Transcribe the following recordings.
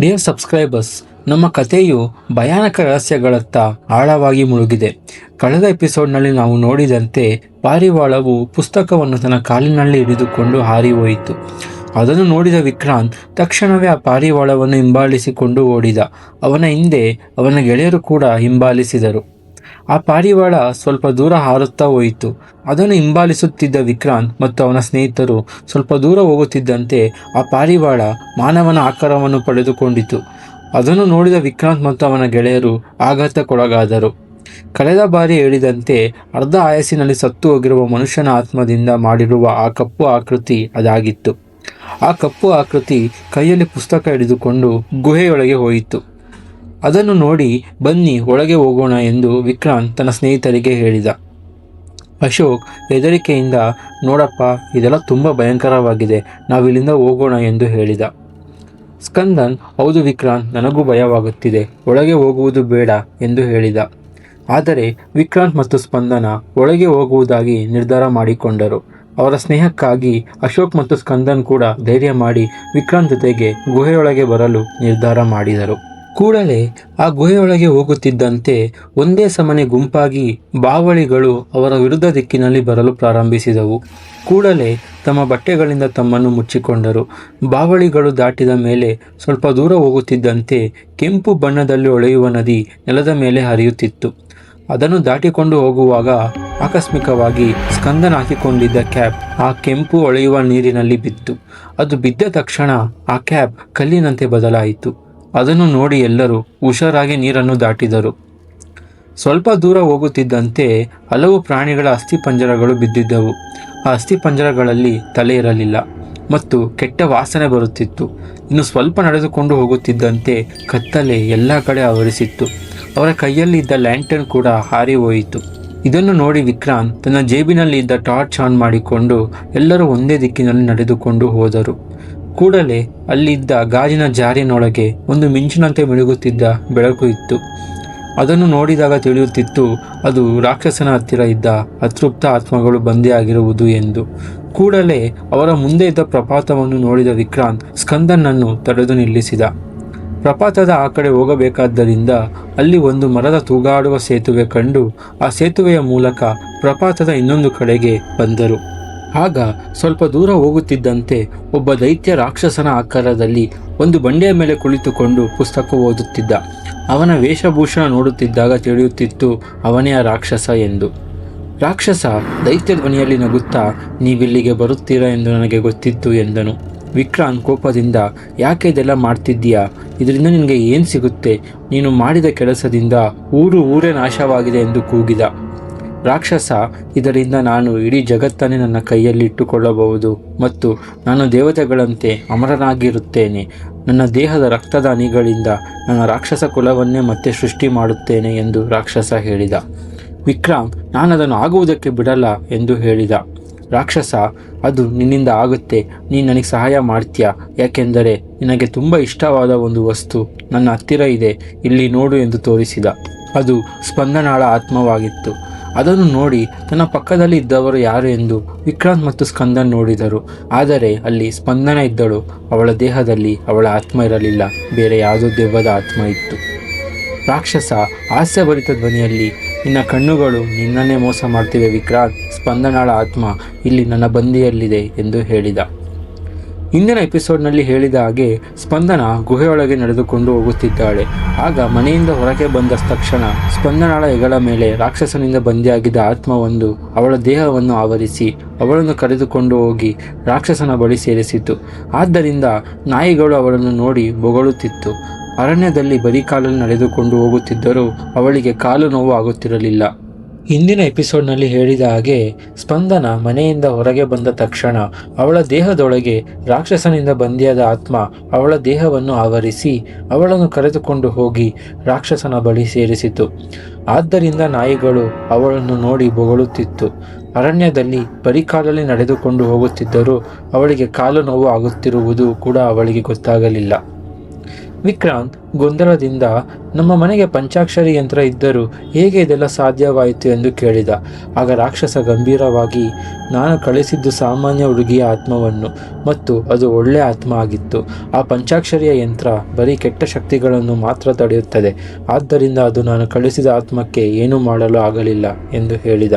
Dear subscribers ನಮ್ಮ ಕಥೆಯು ಭಯಾನಕ ರಹಸ್ಯಗಳತ್ತ ಆಳವಾಗಿ ಮುಳುಗಿದೆ. ಕಳೆದ ಎಪಿಸೋಡ್ನಲ್ಲಿ ನಾವು ನೋಡಿದಂತೆ ಪಾರಿವಾಳವು ಪುಸ್ತಕವನ್ನು ತನ್ನ ಕಾಲಿನಲ್ಲಿ ಹಿಡಿದುಕೊಂಡು ಹಾರಿ ಹೋಯಿತು. ಅದನ್ನು ನೋಡಿದ ವಿಕ್ರಾಂತ್ ತಕ್ಷಣವೇ ಆ ಪಾರಿವಾಳವನ್ನು ಹಿಂಬಾಲಿಸಿಕೊಂಡು ಓಡಿದ. ಅವನ ಹಿಂದೆ ಅವನ ಗೆಳೆಯರು ಕೂಡ ಹಿಂಬಾಲಿಸಿದರು. ಆ ಪಾರಿವಾಳ ಸ್ವಲ್ಪ ದೂರ ಹಾರುತ್ತಾ ಹೋಯಿತು. ಅದನ್ನು ಹಿಂಬಾಲಿಸುತ್ತಿದ್ದ ವಿಕ್ರಾಂತ್ ಮತ್ತು ಅವನ ಸ್ನೇಹಿತರು ಸ್ವಲ್ಪ ದೂರ ಹೋಗುತ್ತಿದ್ದಂತೆ ಆ ಪಾರಿವಾಳ ಮಾನವನ ಆಕಾರವನ್ನು ಪಡೆದುಕೊಂಡಿತು. ಅದನ್ನು ನೋಡಿದ ವಿಕ್ರಾಂತ್ ಮತ್ತು ಅವನ ಗೆಳೆಯರು ಆಘಾತಕ್ಕೊಳಗಾದರು. ಕಳೆದ ಬಾರಿ ಹೇಳಿದಂತೆ ಅರ್ಧ ಆಯಸ್ಸಿನಲ್ಲಿ ಸತ್ತು ಹೋಗಿರುವ ಮನುಷ್ಯನ ಆತ್ಮದಿಂದ ಮಾಡಿರುವ ಆ ಕಪ್ಪು ಆಕೃತಿ ಅದಾಗಿತ್ತು. ಆ ಕಪ್ಪು ಆಕೃತಿ ಕೈಯಲ್ಲಿ ಪುಸ್ತಕ ಹಿಡಿದುಕೊಂಡು ಗುಹೆಯೊಳಗೆ ಹೋಯಿತು. ಅದನ್ನು ನೋಡಿ ಬನ್ನಿ, ಒಳಗೆ ಹೋಗೋಣ ಎಂದು ವಿಕ್ರಾಂತ್ ತನ್ನ ಸ್ನೇಹಿತರಿಗೆ ಹೇಳಿದ. ಅಶೋಕ್ ಹೆದರಿಕೆಯಿಂದ ನೋಡಪ್ಪ, ಇದೆಲ್ಲ ತುಂಬ ಭಯಂಕರವಾಗಿದೆ, ನಾವಿಲ್ಲಿಂದ ಹೋಗೋಣ ಎಂದು ಹೇಳಿದ. ಸ್ಕಂದನ್, ಹೌದು ವಿಕ್ರಾಂತ್, ನನಗೂ ಭಯವಾಗುತ್ತಿದೆ, ಒಳಗೆ ಹೋಗುವುದು ಬೇಡ ಎಂದು ಹೇಳಿದ. ಆದರೆ ವಿಕ್ರಾಂತ್ ಮತ್ತು ಸ್ಪಂದನ ಒಳಗೆ ಹೋಗುವುದಾಗಿ ನಿರ್ಧಾರ ಮಾಡಿಕೊಂಡರು. ಅವರ ಸ್ನೇಹಕ್ಕಾಗಿ ಅಶೋಕ್ ಮತ್ತು ಸ್ಕಂದನ್ ಕೂಡ ಧೈರ್ಯ ಮಾಡಿ ವಿಕ್ರಾಂತ್ ಜೊತೆಗೆ ಗುಹೆಯೊಳಗೆ ಬರಲು ನಿರ್ಧಾರ ಮಾಡಿದರು. ಕೂಡಲೇ ಆ ಗುಹೆಯೊಳಗೆ ಹೋಗುತ್ತಿದ್ದಂತೆ ಒಂದೇ ಸಮನೆ ಗುಂಪಾಗಿ ಬಾವಳಿಗಳು ಅವರ ವಿರುದ್ಧ ದಿಕ್ಕಿನಲ್ಲಿ ಬರಲು ಪ್ರಾರಂಭಿಸಿದವು. ಕೂಡಲೇ ತಮ್ಮ ಬಟ್ಟೆಗಳಿಂದ ತಮ್ಮನ್ನು ಮುಚ್ಚಿಕೊಂಡರು. ಬಾವಳಿಗಳು ದಾಟಿದ ಮೇಲೆ ಸ್ವಲ್ಪ ದೂರ ಹೋಗುತ್ತಿದ್ದಂತೆ ಕೆಂಪು ಬಣ್ಣದಲ್ಲಿ ಒಳೆಯುವ ನದಿ ನೆಲದ ಮೇಲೆ ಹರಿಯುತ್ತಿತ್ತು. ಅದನ್ನು ದಾಟಿಕೊಂಡು ಹೋಗುವಾಗ ಆಕಸ್ಮಿಕವಾಗಿ ಸ್ಕಂದನ ಹಾಕಿಕೊಂಡಿದ್ದ ಕ್ಯಾಪ್ ಆ ಕೆಂಪು ಒಳೆಯುವ ನೀರಿನಲ್ಲಿ ಬಿತ್ತು. ಅದು ಬಿದ್ದ ತಕ್ಷಣ ಆ ಕ್ಯಾಪ್ ಕಲ್ಲಿನಂತೆ ಬದಲಾಯಿತು. ಅದನ್ನು ನೋಡಿ ಎಲ್ಲರೂ ಹುಷಾರಾಗಿ ನೀರನ್ನು ದಾಟಿದರು. ಸ್ವಲ್ಪ ದೂರ ಹೋಗುತ್ತಿದ್ದಂತೆ ಹಲವು ಪ್ರಾಣಿಗಳ ಅಸ್ಥಿಪಂಜರಗಳು ಬಿದ್ದಿದ್ದವು. ಆ ಅಸ್ಥಿಪಂಜರಗಳಲ್ಲಿ ತಲೆ ಇರಲಿಲ್ಲ ಮತ್ತು ಕೆಟ್ಟ ವಾಸನೆ ಬರುತ್ತಿತ್ತು. ಇನ್ನು ಸ್ವಲ್ಪ ನಡೆದುಕೊಂಡು ಹೋಗುತ್ತಿದ್ದಂತೆ ಕತ್ತಲೆ ಎಲ್ಲ ಕಡೆ ಆವರಿಸಿತ್ತು. ಅವರ ಕೈಯಲ್ಲಿದ್ದ ಲ್ಯಾಂಟರ್ನ್ ಕೂಡ ಹಾರಿ ಹೋಯಿತು. ಇದನ್ನು ನೋಡಿ ವಿಕ್ರಾಂತ್ ತನ್ನ ಜೇಬಿನಲ್ಲಿ ಇದ್ದ ಟಾರ್ಚ್ ಆನ್ ಮಾಡಿಕೊಂಡು ಎಲ್ಲರೂ ಒಂದೇ ದಿಕ್ಕಿನಲ್ಲಿ ನಡೆದುಕೊಂಡು ಹೋದರು. ಕೂಡಲೇ ಅಲ್ಲಿದ್ದ ಗಾಜಿನ ಜಾರಿನೊಳಗೆ ಒಂದು ಮಿಂಚಿನಂತೆ ಮಿಳುಗುತ್ತಿದ್ದ ಬೆಳಕು ಇತ್ತು. ಅದನ್ನು ನೋಡಿದಾಗ ತಿಳಿಯುತ್ತಿತ್ತು, ಅದು ರಾಕ್ಷಸನ ಹತ್ತಿರ ಇದ್ದ ಅತೃಪ್ತ ಆತ್ಮಗಳು ಬಂದಿಯಾಗಿರುವುದು ಎಂದು. ಕೂಡಲೇ ಅವರ ಮುಂದೆ ಇದ್ದ ಪ್ರಪಾತವನ್ನು ನೋಡಿದ ವಿಕ್ರಾಂತ್ ಸ್ಕಂದನನ್ನು ತಡೆದು ನಿಲ್ಲಿಸಿದ. ಪ್ರಪಾತದ ಆ ಕಡೆ ಹೋಗಬೇಕಾದ್ದರಿಂದ ಅಲ್ಲಿ ಒಂದು ಮರದ ತೂಗಾಡುವ ಸೇತುವೆ ಕಂಡು ಆ ಸೇತುವೆಯ ಮೂಲಕ ಪ್ರಪಾತದ ಇನ್ನೊಂದು ಕಡೆಗೆ ಬಂದರು. ಆಗ ಸ್ವಲ್ಪ ದೂರ ಹೋಗುತ್ತಿದ್ದಂತೆ ಒಬ್ಬ ದೈತ್ಯ ರಾಕ್ಷಸನ ಆಕಾರದಲ್ಲಿ ಒಂದು ಬಂಡೆಯ ಮೇಲೆ ಕುಳಿತುಕೊಂಡು ಪುಸ್ತಕ ಓದುತ್ತಿದ್ದ. ಅವನ ವೇಷಭೂಷಣ ನೋಡುತ್ತಿದ್ದಾಗ ತಿಳಿಯುತ್ತಿತ್ತು, ಅವನೇ ಆ ರಾಕ್ಷಸ ಎಂದು. ರಾಕ್ಷಸ, ದೈತ್ಯ ಧ್ವನಿಯಲ್ಲಿ ನಗುತ್ತಾ ನೀವಿಲ್ಲಿಗೆ ಬರುತ್ತೀರಾ ಎಂದು ನನಗೆ ಗೊತ್ತಿತ್ತು ಎಂದನು. ವಿಕ್ರಾಂತ್ ಕೋಪದಿಂದ, ಯಾಕೆ ಇದೆಲ್ಲ ಮಾಡ್ತಿದ್ದೀಯಾ? ಇದರಿಂದ ನಿನಗೆ ಏನು ಸಿಗುತ್ತೆ? ನೀನು ಮಾಡಿದ ಕೆಲಸದಿಂದ ಊರು ಊರೇ ನಾಶವಾಗಿದೆ ಎಂದು ಕೂಗಿದ. ರಾಕ್ಷಸ, ಇದರಿಂದ ನಾನು ಇಡೀ ಜಗತ್ತನ್ನೇ ನನ್ನ ಕೈಯಲ್ಲಿ ಇಟ್ಟುಕೊಳ್ಳಬಹುದು ಮತ್ತು ನಾನು ದೇವತೆಗಳಂತೆ ಅಮರನಾಗಿರುತ್ತೇನೆ. ನನ್ನ ದೇಹದ ರಕ್ತದ ಹನಿಗಳಿಂದ ನನ್ನ ರಾಕ್ಷಸ ಕುಲವನ್ನೇ ಮತ್ತೆ ಸೃಷ್ಟಿ ಮಾಡುತ್ತೇನೆ ಎಂದು ರಾಕ್ಷಸ ಹೇಳಿದ. ವಿಕ್ರಾಂ ನಾನು ಅದನ್ನು ಆಗುವುದಕ್ಕೆ ಬಿಡಲ್ಲ ಎಂದು ಹೇಳಿದ. ರಾಕ್ಷಸ, ಅದು ನಿನ್ನಿಂದ ಆಗುತ್ತೆ, ನೀನು ನನಗೆ ಸಹಾಯ ಮಾಡ್ತೀಯ? ಯಾಕೆಂದರೆ ನಿನಗೆ ತುಂಬ ಇಷ್ಟವಾದ ಒಂದು ವಸ್ತು, ನನ್ನ ಹತ್ತಿರ ಇದೆ, ಇಲ್ಲಿ ನೋಡು ಎಂದು ತೋರಿಸಿದ. ಅದು ಸ್ಪಂದನಾಳ ಆತ್ಮವಾಗಿತ್ತು. ಅದನ್ನು ನೋಡಿ ತನ್ನ ಪಕ್ಕದಲ್ಲಿ ಇದ್ದವರು ಯಾರು ಎಂದು ವಿಕ್ರಾಂತ್ ಮತ್ತು ಸ್ಕಂದನ್ ನೋಡಿದರು. ಆದರೆ ಅಲ್ಲಿ ಸ್ಪಂದನ ಇದ್ದಳು. ಅವಳ ದೇಹದಲ್ಲಿ ಅವಳ ಆತ್ಮ ಇರಲಿಲ್ಲ. ಬೇರೆ ಯಾವುದೋ ದೆವ್ವದ ಆತ್ಮ ಇತ್ತು. ರಾಕ್ಷಸ, ಹಾಸ್ಯಭರಿತ ಧ್ವನಿಯಲ್ಲಿ, ನಿನ್ನ ಕಣ್ಣುಗಳು ನಿನ್ನನ್ನೇ ಮೋಸ ಮಾಡ್ತಿವೆ ವಿಕ್ರಾಂತ್. ಸ್ಪಂದನಾಳ ಆತ್ಮ ಇಲ್ಲಿ ನನ್ನ ಬಂದಿಯಲ್ಲಿದೆ ಎಂದು ಹೇಳಿದ. ಇಂದಿನ ಎಪಿಸೋಡ್ನಲ್ಲಿ ಹೇಳಿದ ಹಾಗೆ ಸ್ಪಂದನ ಗುಹೆಯೊಳಗೆ ನಡೆದುಕೊಂಡು ಹೋಗುತ್ತಿದ್ದಾಳೆ. ಆಗ ಮನೆಯಿಂದ ಹೊರಗೆ ಬಂದ ತಕ್ಷಣ ಸ್ಪಂದನಾಳ ಹೆಗಳ ಮೇಲೆ ರಾಕ್ಷಸನಿಂದ ಬಂದಿಯಾಗಿದ್ದ ಆತ್ಮವೊಂದು ಅವಳ ದೇಹವನ್ನು ಆವರಿಸಿ ಅವಳನ್ನು ಕರೆದುಕೊಂಡು ಹೋಗಿ ರಾಕ್ಷಸನ ಬಳಿ ಸೇರಿಸಿತು. ಆದ್ದರಿಂದ ನಾಯಿಗಳು ಅವಳನ್ನು ನೋಡಿ ಬೊಗಳುತ್ತಿತ್ತು ಅರಣ್ಯದಲ್ಲಿ ಬರೀ ಕಾಲಲ್ಲಿ ನಡೆದುಕೊಂಡು ಹೋಗುತ್ತಿದ್ದರೂ ಅವಳಿಗೆ ಕಾಲು ನೋವು ಆಗುತ್ತಿರಲಿಲ್ಲ. ಹಿಂದಿನ ಎಪಿಸೋಡ್ನಲ್ಲಿ ಹೇಳಿದ ಹಾಗೆ ಸ್ಪಂದನ ಮನೆಯಿಂದ ಹೊರಗೆ ಬಂದ ತಕ್ಷಣ ಅವಳ ದೇಹದೊಳಗೆ ರಾಕ್ಷಸನಿಂದ ಬಂದಿಯಾದ ಆತ್ಮ ಅವಳ ದೇಹವನ್ನು ಆವರಿಸಿ ಅವಳನ್ನು ಕರೆದುಕೊಂಡು ಹೋಗಿ ರಾಕ್ಷಸನ ಬಳಿ ಸೇರಿಸಿತು. ಆದ್ದರಿಂದ ನಾಯಿಗಳು ಅವಳನ್ನು ನೋಡಿ ಬೊಗಳುತ್ತಿತ್ತು. ಅರಣ್ಯದಲ್ಲಿ ಬರಿಕಾಲಲ್ಲಿ ನಡೆದುಕೊಂಡು ಹೋಗುತ್ತಿದ್ದರೂ ಅವಳಿಗೆ ಕಾಲು ನೋವು ಆಗುತ್ತಿರುವುದು ಕೂಡ ಅವಳಿಗೆ ಗೊತ್ತಾಗಲಿಲ್ಲ. ವಿಕ್ರಾಂತ್ ಗೊಂದಲದಿಂದ ನಮ್ಮ ಮನೆಗೆ ಪಂಚಾಕ್ಷರಿ ಯಂತ್ರ ಇದ್ದರೂ ಹೇಗೆ ಇದೆಲ್ಲ ಸಾಧ್ಯವಾಯಿತು ಎಂದು ಕೇಳಿದ. ಆಗ ರಾಕ್ಷಸ ಗಂಭೀರವಾಗಿ, ನಾನು ಕಳಿಸಿದ್ದು ಸಾಮಾನ್ಯ ಹುಡುಗಿಯ ಆತ್ಮವನ್ನು ಮತ್ತು ಅದು ಒಳ್ಳೆಯ ಆತ್ಮ ಆಗಿತ್ತು. ಆ ಪಂಚಾಕ್ಷರಿಯ ಯಂತ್ರ ಬರೀ ಕೆಟ್ಟ ಶಕ್ತಿಗಳನ್ನು ಮಾತ್ರ ತಡೆಯುತ್ತದೆ. ಆದ್ದರಿಂದ ಅದು ನಾನು ಕಳಿಸಿದ ಆತ್ಮಕ್ಕೆ ಏನೂ ಮಾಡಲು ಆಗಲಿಲ್ಲ ಎಂದು ಹೇಳಿದ.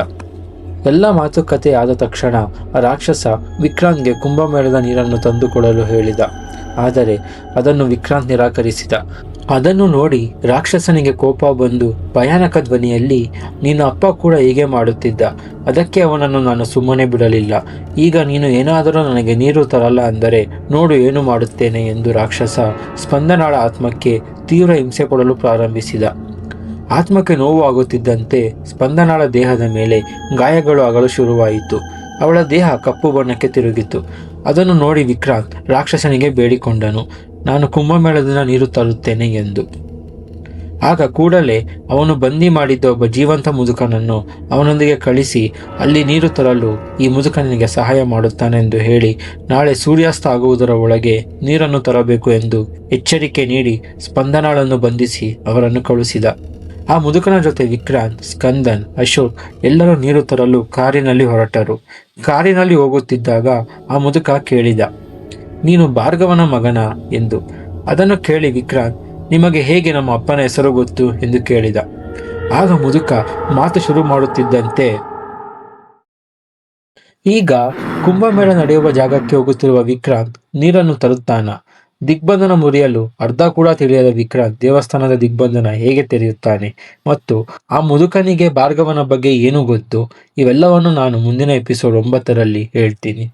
ಎಲ್ಲ ಮಾತುಕತೆ ಆದ ತಕ್ಷಣ ಆ ರಾಕ್ಷಸ ವಿಕ್ರಾಂತ್ಗೆ ಕುಂಭಮೇಳದ ನೀರನ್ನು ತಂದುಕೊಡಲು ಹೇಳಿದ. ಆದರೆ ಅದನ್ನು ವಿಕ್ರಾಂತ್ ನಿರಾಕರಿಸಿದ. ಅದನ್ನು ನೋಡಿ ರಾಕ್ಷಸನಿಗೆ ಕೋಪ ಬಂದು ಭಯಾನಕ ಧ್ವನಿಯಲ್ಲಿ, ನಿನ್ನ ಅಪ್ಪ ಕೂಡ ಹೀಗೆ ಮಾಡುತ್ತಿದ್ದ. ಅದಕ್ಕೆ ಅವನನ್ನು ನಾನು ಸುಮ್ಮನೆ ಬಿಡಲಿಲ್ಲ. ಈಗ ನೀನು ಏನಾದರೂ ನನಗೆ ನೀರು ತರಲ್ಲ ಅಂದರೆ ನೋಡು ಏನು ಮಾಡುತ್ತೇನೆ ಎಂದು ರಾಕ್ಷಸ ಸ್ಪಂದನಾಳ ಆತ್ಮಕ್ಕೆ ತೀವ್ರ ಹಿಂಸೆ ಕೊಡಲು ಪ್ರಾರಂಭಿಸಿದ. ಆತ್ಮಕ್ಕೆ ನೋವು ಆಗುತ್ತಿದ್ದಂತೆ ಸ್ಪಂದನಾಳ ದೇಹದ ಮೇಲೆ ಗಾಯಗಳು ಆಗಲು ಶುರುವಾಯಿತು. ಅವಳ ದೇಹ ಕಪ್ಪು ಬಣ್ಣಕ್ಕೆ ತಿರುಗಿತು ಅದನ್ನು ನೋಡಿ ವಿಕ್ರಾಂತ್ ರಾಕ್ಷಸನಿಗೆ ಬೇಡಿಕೊಂಡನು. ನಾನು ಕುಂಭಮೇಳದಿಂದ ನೀರು ತರುತ್ತೇನೆ ಎಂದು. ಆಗ ಕೂಡಲೇ ಅವನು ಬಂದಿ ಮಾಡಿದ್ದ ಒಬ್ಬ ಜೀವಂತ ಮುದುಕನನ್ನು ಅವನೊಂದಿಗೆ ಕಳಿಸಿ, ಅಲ್ಲಿ ನೀರು ತರಲು ಈ ಮುದುಕನಿಗೆ ಸಹಾಯ ಮಾಡುತ್ತಾನೆಂದು ಹೇಳಿ, ನಾಳೆ ಸೂರ್ಯಾಸ್ತ ಆಗುವುದರ ಒಳಗೆ ನೀರನ್ನು ತರಬೇಕು ಎಂದು ಎಚ್ಚರಿಕೆ ನೀಡಿ ಸ್ಪಂದನಾಳನ್ನು ಬಂಧಿಸಿ ಅವರನ್ನು ಕಳುಹಿಸಿದ. ಆ ಮುದುಕನ ಜೊತೆ ವಿಕ್ರಾಂತ್, ಸ್ಕಂದನ್, ಅಶೋಕ್ ಎಲ್ಲರೂ ನೀರು ತರಲು ಕಾರಿನಲ್ಲಿ ಹೊರಟರು. ಕಾರಿನಲ್ಲಿ ಹೋಗುತ್ತಿದ್ದಾಗ ಆ ಮುದುಕ ಕೇಳಿದ, ನೀನು ಭಾರ್ಗವನ ಮಗನ? ಎಂದು. ಅದನ್ನು ಕೇಳಿ ವಿಕ್ರಾಂತ್, ನಿಮಗೆ ಹೇಗೆ ನಮ್ಮ ಅಪ್ಪನ ಹೆಸರು ಗೊತ್ತು? ಎಂದು ಕೇಳಿದ. ಆಗ ಮುದುಕ, ಮಾತು ಶುರು ಮಾಡುತ್ತಿದ್ದಂತೆ ಈಗ ಕುಂಭಮೇಳ ನಡೆಯುವ ಜಾಗಕ್ಕೆ ಹೋಗುತ್ತಿರುವ ವಿಕ್ರಾಂತ್ ನೀರನ್ನು ತರುತ್ತಾನ? ದಿಗ್ಬಂಧನ ಮುರಿಯಲು ಅರ್ಧ ಕೂಡ ತಿಳಿಯದ ವಿಕ್ರಾಂತ್ ದೇವಸ್ಥಾನದ ದಿಗ್ಬಂಧನ ಹೇಗೆ ತೆರೆಯುತ್ತಾನೆ? ಮತ್ತು ಆ ಮುದುಕನಿಗೆ ಭಾರ್ಗವನ ಬಗ್ಗೆ ಏನು ಗೊತ್ತು? ಇವೆಲ್ಲವನ್ನು ನಾನು ಮುಂದಿನ ಎಪಿಸೋಡ್ ಒಂಬತ್ತರಲ್ಲಿ ಹೇಳ್ತೀನಿ.